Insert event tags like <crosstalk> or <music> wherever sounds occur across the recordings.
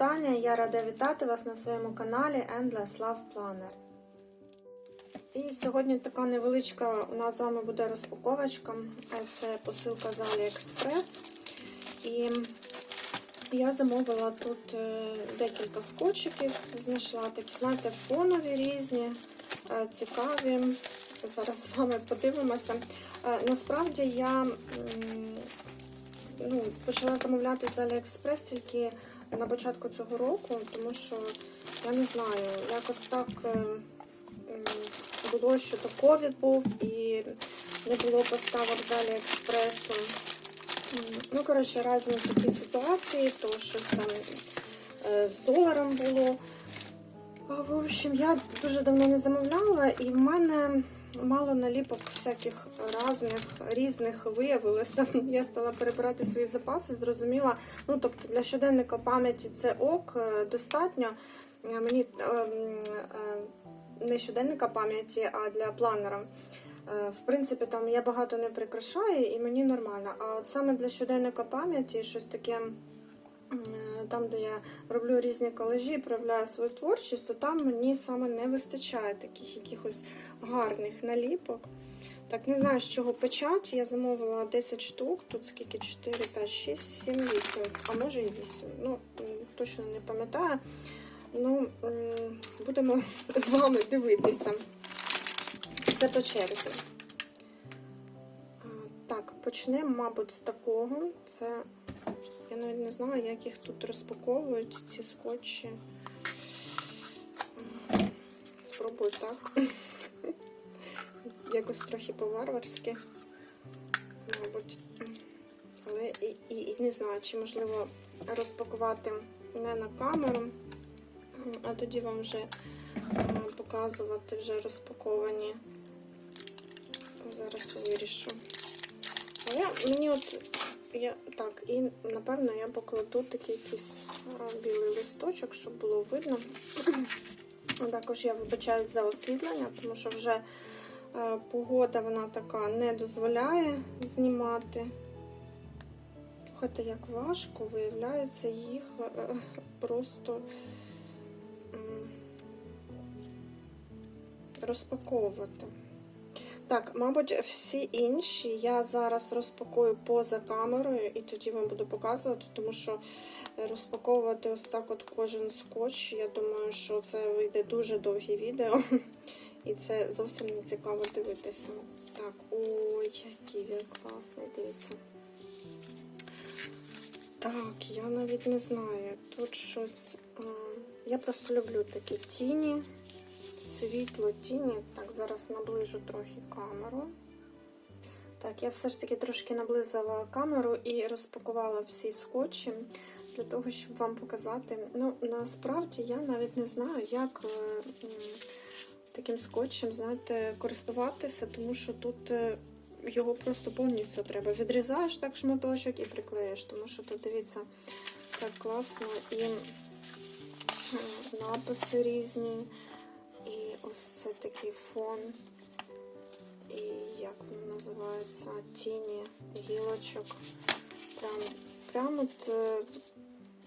І Я рада вітати вас на своєму каналі Endless Love Planner. І сьогодні така невеличка у нас з вами буде розпаковочка. Це посилка з AliExpress. І я замовила тут е, декілька скотчиків. Знайшла такі, знаєте, фонові різні, е, цікаві. Зараз з вами подивимося. Е, Насправді я ну, почала замовляти з AliExpress тільки на початку цього року, тому що я не знаю, якось так е, було, що то ковід був і не було поставок з Аліекспресу. Ну, коротше, різні такі ситуації, то щось там е, з доларом було. В общем, я дуже давно не замовляла, і в мене мало наліпок всяких різних, різних виявилося. Я стала перебирати свої запаси, зрозуміла. Ну, тобто для щоденника пам'яті це ок, е, достатньо. Е, Мені е, м, е, не щоденника пам'яті, а для планера. В принципі, там я багато не прикрашаю і мені нормально. А от саме для щоденника пам'яті щось таке. М, Там, де я роблю різні колежі, проявляю свою творчість, то там мені саме не вистачає таких якихось гарних наліпок. Так, не знаю, з чого почати. Я замовила 10 штук, тут скільки 4, 5, 6, 7, 8, а може і 8. Ну, точно не пам'ятаю. Ну, будемо з вами дивитися. Все по черзі. Так, почнемо, мабуть, з такого. Це я навіть не знаю, як їх тут розпаковують, ці скотчі. Спробую так. <laughs> Якось трохи по-варварськи, мабуть. Але і, і, і не знаю, чи можливо розпакувати не на камеру, а тоді вам вже е, показувати вже розпаковані. Зараз вирішу. А я мені от я так, і напевно я покладу такий якийсь білий листочок, щоб було видно. <clears throat> Також я вибачаюсь за освітлення, тому що вже е, погода вона така не дозволяє знімати. Слухайте, як важко виявляється їх е, просто розпаковувати. Так, мабуть, всі інші я зараз розпакую поза камерою і тоді вам буду показувати, тому що розпаковувати ось так от кожен скотч, я думаю, що це вийде дуже довге відео. <laughs> І це зовсім не цікаво дивитися. Так, ой, який він класний, дивіться. Так, я навіть не знаю. Тут щось. Я просто люблю такі тіні світло тіні. Так, зараз наближу трохи камеру. Так, я все ж таки трошки наблизила камеру і розпакувала всі скотчі для того, щоб вам показати. Ну, насправді я навіть не знаю, як е, таким скотчем, знаєте, користуватися, тому що тут е, його просто повністю треба. Відрізаєш так шматочок і приклеїш, тому що тут, дивіться, так класно і написи різні. Ось це такий фон. І як воно називається? Тіні гілочок. Прям, прям от, е,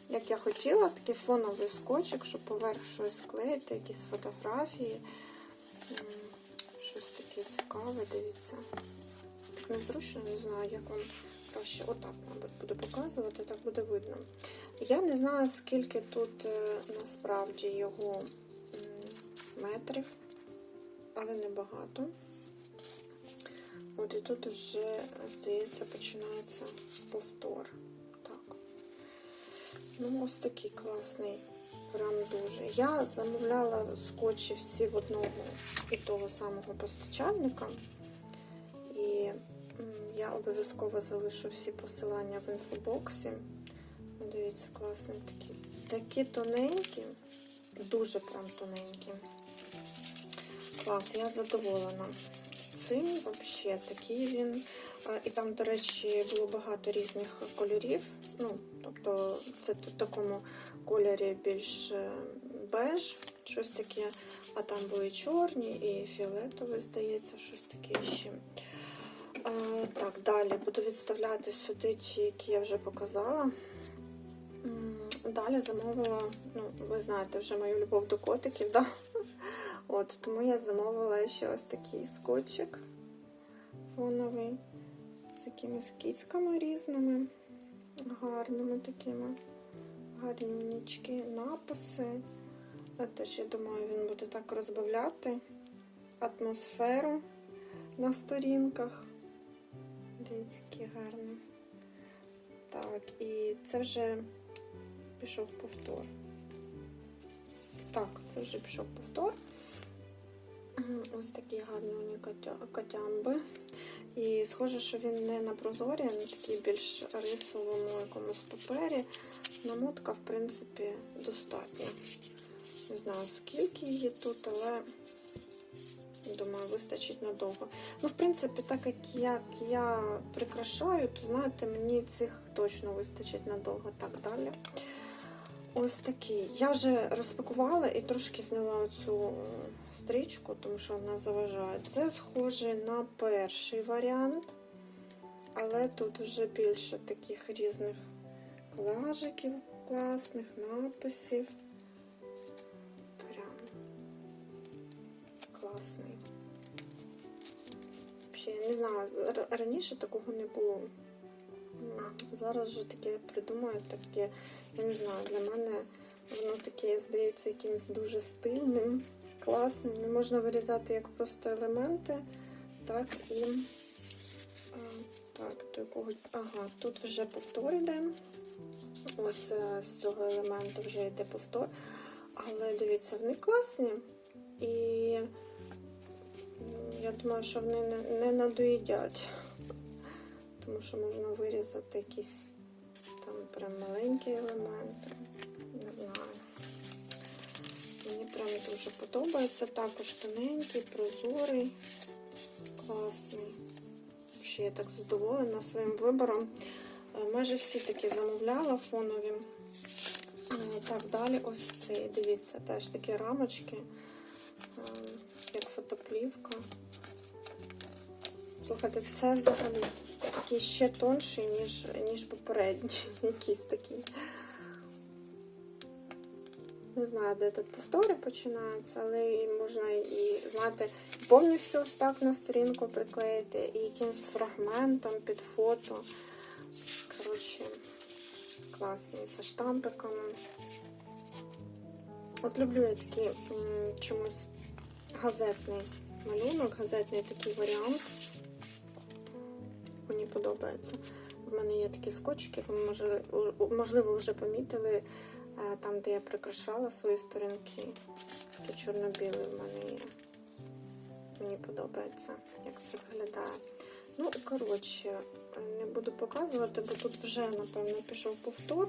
як я хотіла, такий фоновий скотчик, щоб поверх щось клеїти, якісь фотографії. Щось таке цікаве, дивіться. Так незручно, не знаю, як вам краще. Отак, мабуть, буду показувати, так буде видно. Я не знаю, скільки тут е, насправді його метрів, але небагато. От і тут вже, здається, починається повтор. Так. Ну, ось такий класний, прям дуже. Я замовляла скотчі всі в одного і того самого постачальника. І я обов'язково залишу всі посилання в інфобоксі. Дивіться, класний такі. Такі тоненькі, дуже прям тоненькі. Клас, я задоволена. Цим взагалі такий він. І там, до речі, було багато різних кольорів. Ну, тобто, це в такому кольорі більш е, беж, щось таке. А там були чорні і фіолетовий, здається, щось таке ще. Так, далі буду відставляти сюди ті, які я вже показала. Далі замовила, ну, ви знаєте вже мою любов до котиків, да? От, тому я замовила ще ось такий скотчик фоновий з якимись кіцьками різними, гарними такими, гарнючки, написи. А Теж, я думаю, він буде так розбавляти атмосферу на сторінках. Дивіться, який гарний. Так, і це вже пішов повтор. Так, це вже пішов повтор. Ось такі гарні у нього котя- котямби. І схоже, що він не на прозорі, а на такій більш рисовому якомусь папері. Намотка, в принципі, достатня. Не знаю, скільки її тут, але думаю, вистачить надовго. Ну, в принципі, так як як я прикрашаю, то знаєте, мені цих точно вистачить надовго. Так далі. Ось такий. Я вже розпакувала і трошки зняла цю стрічку, тому що вона заважає. Це схоже на перший варіант, але тут вже більше таких різних клажиків класних, написів. Прям класний. Взагалі, я не знаю, раніше такого не було. Зараз вже таке придумають, таке, я не знаю, для мене воно таке здається якимось дуже стильним, класним. Можна вирізати як просто елементи, так і е, так, до якого. Ага, тут вже повтор йде. Ось е, з цього елементу вже йде повтор. Але дивіться, вони класні. І я думаю, що вони не, не надоїдять. Тому що можна вирізати якісь там прям маленькі елементи. Не знаю. Мені прям дуже подобається. Також тоненький, прозорий, класний. Ще я так задоволена своїм вибором. Е, Майже всі такі замовляла фонові. Е, Так, далі ось цей. Дивіться, теж такі рамочки, е, як фотоплівка. Слухайте, це взагалі такий ще тонший, ніж, ніж попередній. <laughs> Якийсь такий. Не знаю, де тут повтори починаються, але можна і, знаєте, повністю ось так на сторінку приклеїти, і якимось фрагментом під фото. Коротше, класний, зі штампиками. От люблю я такий чомусь газетний малюнок, газетний такий варіант. Мені подобається. В мене є такі скотчики, ви можливо вже помітили, е, там, де я прикрашала свої сторінки. Такі чорно-білий в мене є. Мені подобається, як це виглядає. Ну, коротше, не буду показувати, бо тут вже, напевно, пішов повтор.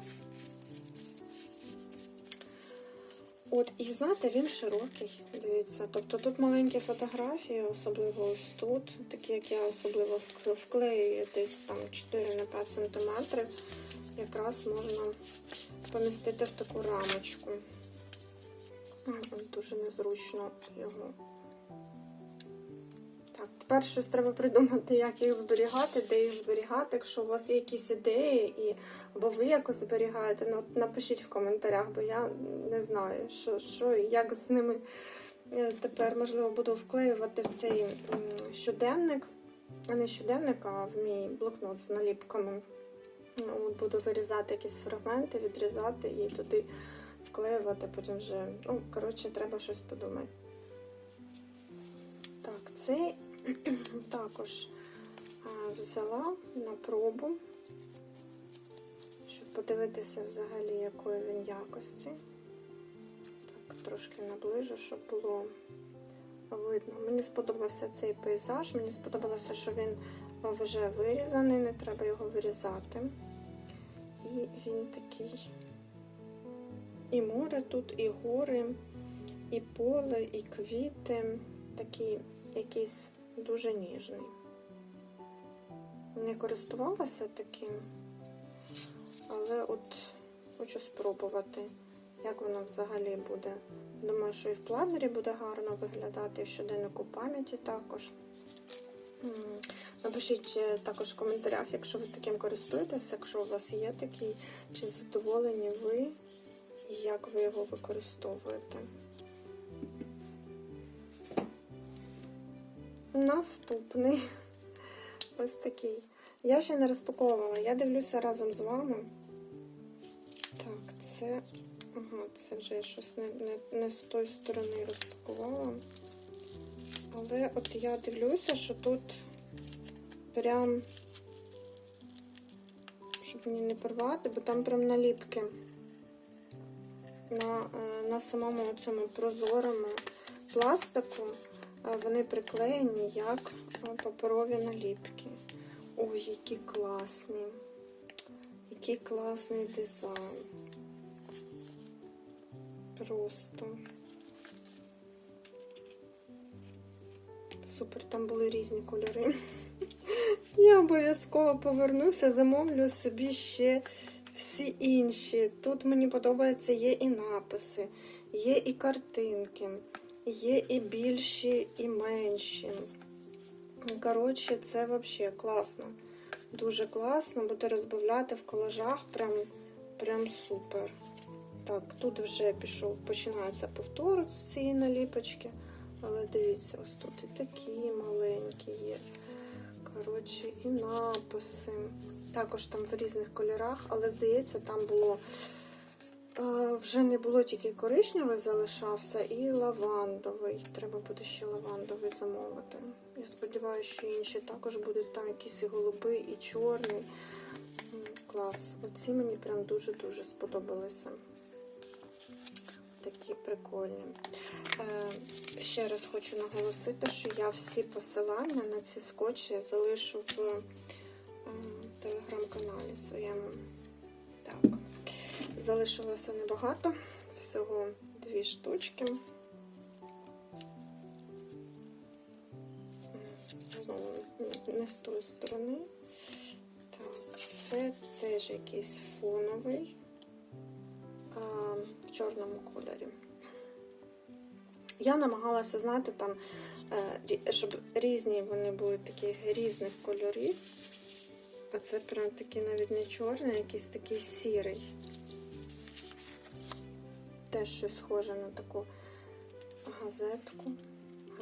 От, і знаєте, він широкий, дивіться. Тобто тут маленькі фотографії, особливо ось тут, такі як я особливо вклею, десь там 4 на 5 см, якраз можна помістити в таку рамочку. Дуже незручно його. Тепер щось треба придумати, як їх зберігати, де їх зберігати. Якщо у вас є якісь ідеї, і або ви якось зберігаєте, ну напишіть в коментарях, бо я не знаю, що, що і як з ними е, тепер можливо буду вклеювати в цей щоденник. А не щоденник, а в мій блокнот з наліпками. Ну, от буду вирізати якісь фрагменти, відрізати і туди вклеювати, потім вже. Ну, коротше, треба щось подумати. Так, цей <clears throat> також взяла на пробу, щоб подивитися взагалі, якої він якості. Так, трошки наближу, щоб було видно. Мені сподобався цей пейзаж, мені сподобалося, що він вже вирізаний, не треба його вирізати. І він такий. І море тут, і гори, і поле, і квіти. Такий якийсь дуже ніжний. Не користувалася таким, але от хочу спробувати, як воно взагалі буде. Думаю, що і в планері буде гарно виглядати, і в щоденнику пам'яті також. Напишіть е, також в коментарях, якщо ви таким користуєтесь, якщо у вас є такий, чи задоволені ви, як ви його використовуєте. Наступний <laughs> ось такий. Я ще не розпаковувала, я дивлюся разом з вами. Так, це. Ага, це вже я щось не, не, не з тої сторони розпакувала. Але от я дивлюся, що тут прям, щоб мені не порвати, бо там прям наліпки на, е, на самому цьому прозорому пластику. Вони приклеєні як е, паперові наліпки. Ой, які класні. Який класний дизайн. Просто. Супер, там були різні кольори. Я обов'язково повернуся, замовлю собі ще всі інші. Тут мені подобається, є і написи, є і картинки, є і більші, і менші. Коротше, це взагалі класно. Дуже класно, буде розбавляти в колажах прям, прям супер. Так, тут вже пішов, починається повтор з цієї наліпочки. Але дивіться, ось тут і такі маленькі є. Коротше, і написи. Також там в різних кольорах, але здається, там було вже не було тільки коричневий залишався і лавандовий. Треба буде ще лавандовий замовити. Я сподіваюся, що інші також будуть там якісь і голубий, і чорний. Клас. Оці мені прям дуже-дуже сподобалися. Такі прикольні. Е, ще раз хочу наголосити, що я всі посилання на ці скотчі залишу в телеграм-каналі своєму. Залишилося небагато, всього дві штучки. Не з тої сторони. Так, це теж якийсь фоновий а, в чорному кольорі. Я намагалася, знаєте, там, е, щоб різні вони були таких різних кольорів. А це прям такий навіть не чорний, а якийсь такий сірий. Теж щось схоже на таку газетку.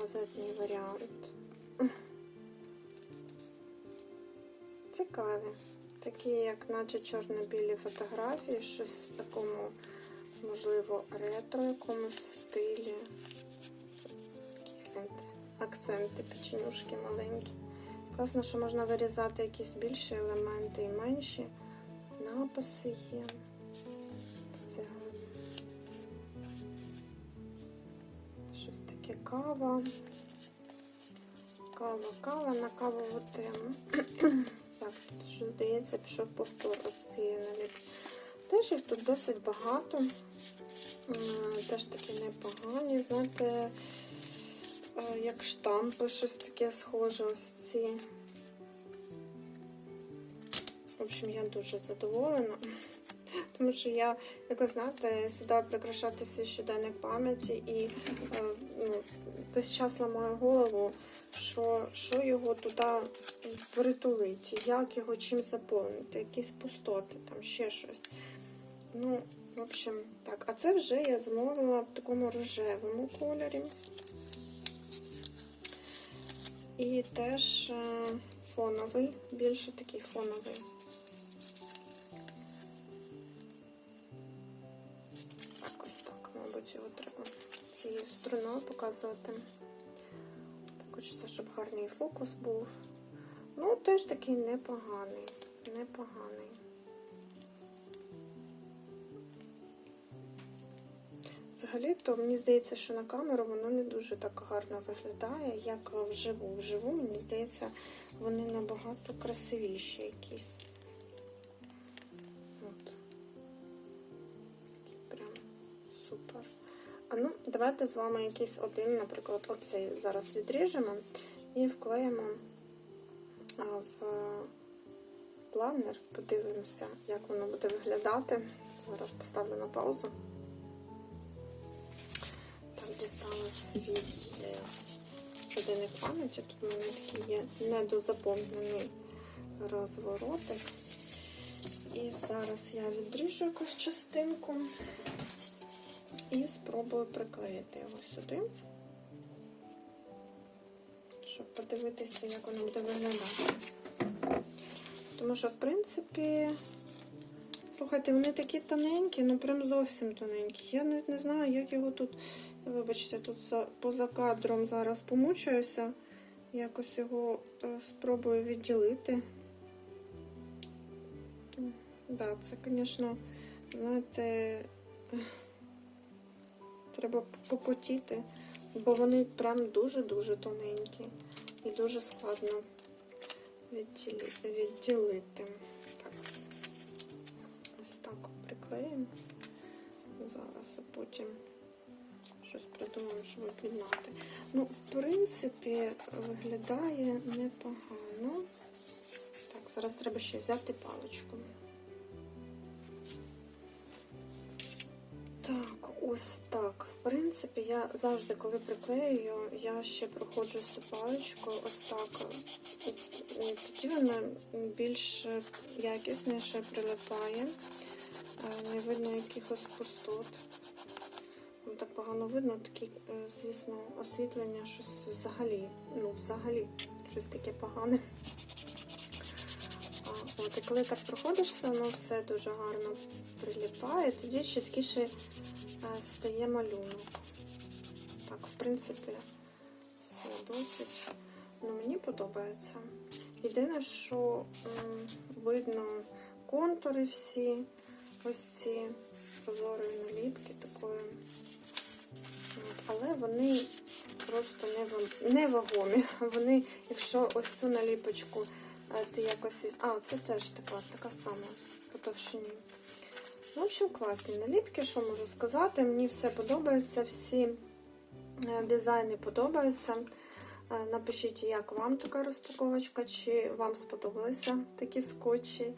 Газетний варіант. Цікаві. Такі, як наче чорно-білі фотографії, щось в такому, можливо, ретро якомусь стилі. Такі акценти, печенюшки маленькі. Класно, що можна вирізати якісь більші елементи і менші. Написи є. Це гарно. Щось таке кава. Кава, кава на кавову тему. <clears throat> Так, тут що здається, пішов повтор ось цієї наліпки. Теж їх тут досить багато. Теж такі непогані, знаєте, е, як штампи, щось таке схоже ось ці. В общем, я дуже задоволена. Тому що я, якось знаєте, сідаю прикрашати свій щоденник пам'яті і е, ну, десь час ламаю голову, що, що його туди притулити, як його чим заповнити, якісь пустоти, там ще щось. Ну, в общем, так. А це вже я замовила в такому рожевому кольорі. І теж е, фоновий, більше такий фоновий. Його треба цією струною показувати. Хочеться, щоб гарний фокус був. Ну, теж такий непоганий. Непоганий. Взагалі-то мені здається, що на камеру воно не дуже так гарно виглядає, як вживу. Вживу, мені здається, вони набагато красивіші якісь. Давайте з вами якийсь один, наприклад, оцей зараз відріжемо і вклеїмо в планер. Подивимося, як воно буде виглядати. Зараз поставлю на паузу. Так, дістала свій е, щоденник пам'яті. Тут у мене такий є недозаповнений розворотик. І зараз я відріжу якусь частинку і спробую приклеїти його сюди, щоб подивитися, як воно буде виглядати. Тому що, в принципі, слухайте, вони такі тоненькі, ну прям зовсім тоненькі. Я навіть не знаю, як його тут. Вибачте, тут за, поза кадром зараз помучуюся. Якось його е, спробую відділити. Так, да, це, звісно, знаєте, треба попотіти, бо вони прям дуже-дуже тоненькі і дуже складно відділити. Так, ось так приклеїмо зараз, а потім щось придумаємо, щоб об'єднати. Ну, в принципі, виглядає непогано. Так, зараз треба ще взяти паличку. Ось так. В принципі, я завжди, коли приклеюю, я ще проходжу з ось так. Тоді вона більш якісніше прилипає. Е, Не видно якихось пустот. Так погано видно, такі, е, звісно, освітлення, щось взагалі, ну, взагалі, щось таке погане. От, і коли так проходишся, воно все дуже гарно приліпає, тоді чіткіше е, стає малюнок. Так, в принципі, все досить. Ну, мені подобається. Єдине, що видно контури всі, ось ці прозорої наліпки такої. Але вони просто нева- невагомі. <laughs> Вони, якщо ось цю наліпочку е, ти якось. А, це теж така, така сама по товщині. В общем, класні наліпки, що можу сказати. Мені все подобається, всі е, дизайни подобаються. Е, Напишіть, як вам така розпаковочка, чи вам сподобалися такі скотчі.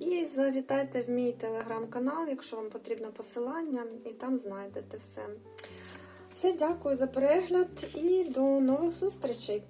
І завітайте в мій телеграм-канал, якщо вам потрібно посилання, і там знайдете все. Все, дякую за перегляд і до нових зустрічей!